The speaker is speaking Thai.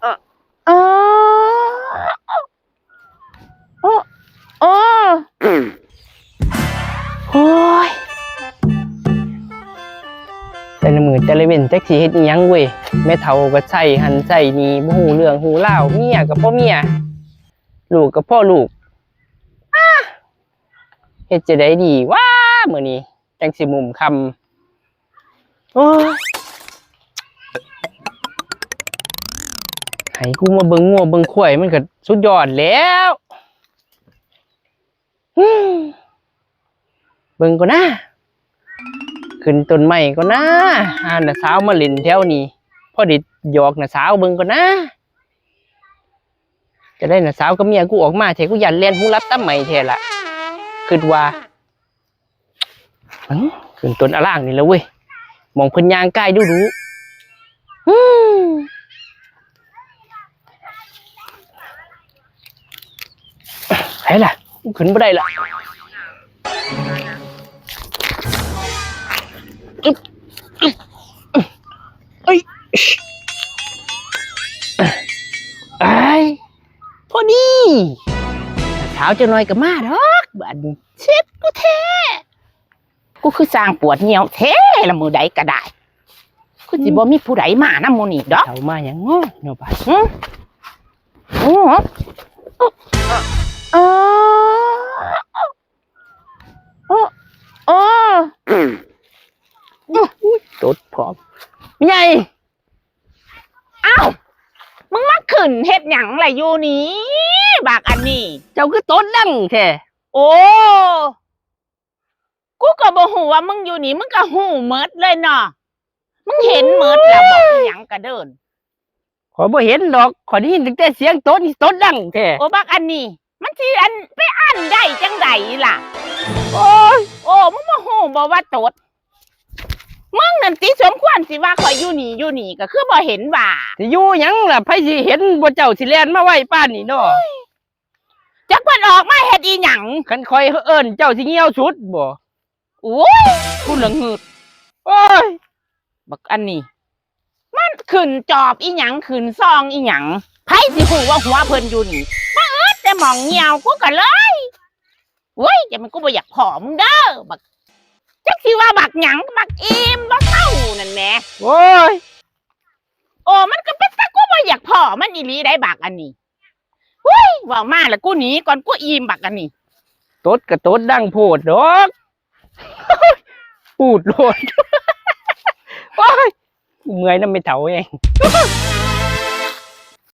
เออเออโอ้โอ้โอ้ยแต่ละมือแต่ละเว้นจักสิเฮ็ดอิหยังเว้ยแม่เฒ่าก็ใส่หันใส่นี่บ่ฮู้เรื่องฮู้ราวเมียก็บ่เมียลูกก็พ่อลูกอ้าเฮ็ดจะได้ดีว้ามื้อนี้จังสิมุมคำโอ้ย ให้กูมาเบิ่งงัวเบิ่งควยมันก็สุดยอดแล้วเบิ่งก็นะขึ้นต้นไม้ก็นะหาน่ะสาวมาเล่นแถวนี้พอดิหยอกน่ะสาวเบิ่งก็นะจะได้น่ะสาวกับเมียกูออกมาเทกูยันเลียนหูรับตั้มใหม่เทละคิดว่าขึ้นต้นอล่างนี่แล้วเว้ยมองเพิ่นยางใกล้ดูดู อืมไห้ล่ะกูขึ้นบ่ได้ละอึ๊บอึ๊บอึ๊บเอ้ยไอ้ยพอดีเช้าจะน้อยก็มาดอกบัดนี้เช็ดกูแท้กูคือสร้างปวดเหี่ยวแท้ละมือใดก็ได้คือสิบ่มีผู้ใดมานำหมู่นี่ดอกเช้ามาอย่างง้อเนาะบัดหึโอ้ อมไม่ใหญ่อ้าวมึงมาขึ้นเฮ็ดหยังล่ะอยู่นี่บากอันนี้ เจ้าคือตดดังแท้โอ้กูก็บ่ฮู้ว่ามึงอยู่นี่มึงก็ฮู้หมดเลยเนาะมึงเห็นหมดแล้วบอกอีหยังก็เดินขอยบ่เห็นดอกขอยได้ยินตั้งแต่เสียงตดนี่ตดดังแท้โอ้บักอันนี้ มันสิอันไปอันได้จังไดล่ะ โอ้ยโอ้มึงมาฮู้บ่ว่าตดมึง นั่นติสมควรสิว่าข่อยอยู่นี่อยู่นี่ก็คือบ่เห็นว่าสิอยู่หยังล่ะไผสิเห็นบ่เจ้าสิแล่นมาไว้ป้านนี่เนาะจักเพิ่นออกมาเฮ็ดอีหยังคันคอยเอิ้นเจ้าสิเหี่ยวสุดบ่โอ้ยกูเหลืองหืดโอ้ยบักอันนี้มันขึ้นจอบอีหยังขึ้นซองอีหยังไผสิฮู้ว่าหัวเพิ่นอยู่นี่มาเอิดแต่หมองเหี่ยวกูก็เลยเว้ยจะมันกูบ่อยากผอมงเด้อบักจักสิว่า บักหยังบักอิ่มบักเท่านั่นแหมโอ้ยโอ้มันก็เป็นแต่กูบ่อยากผอมมันอีหลีได้บักอันนี้เว้ยว่ามาแล้วกูหนีก่อนกูอิ่มบักอันนี้ตดกระตดดังโพดดอกปูดโลดโอ้ยกูเมื่อยน้ำไม่เถาเอง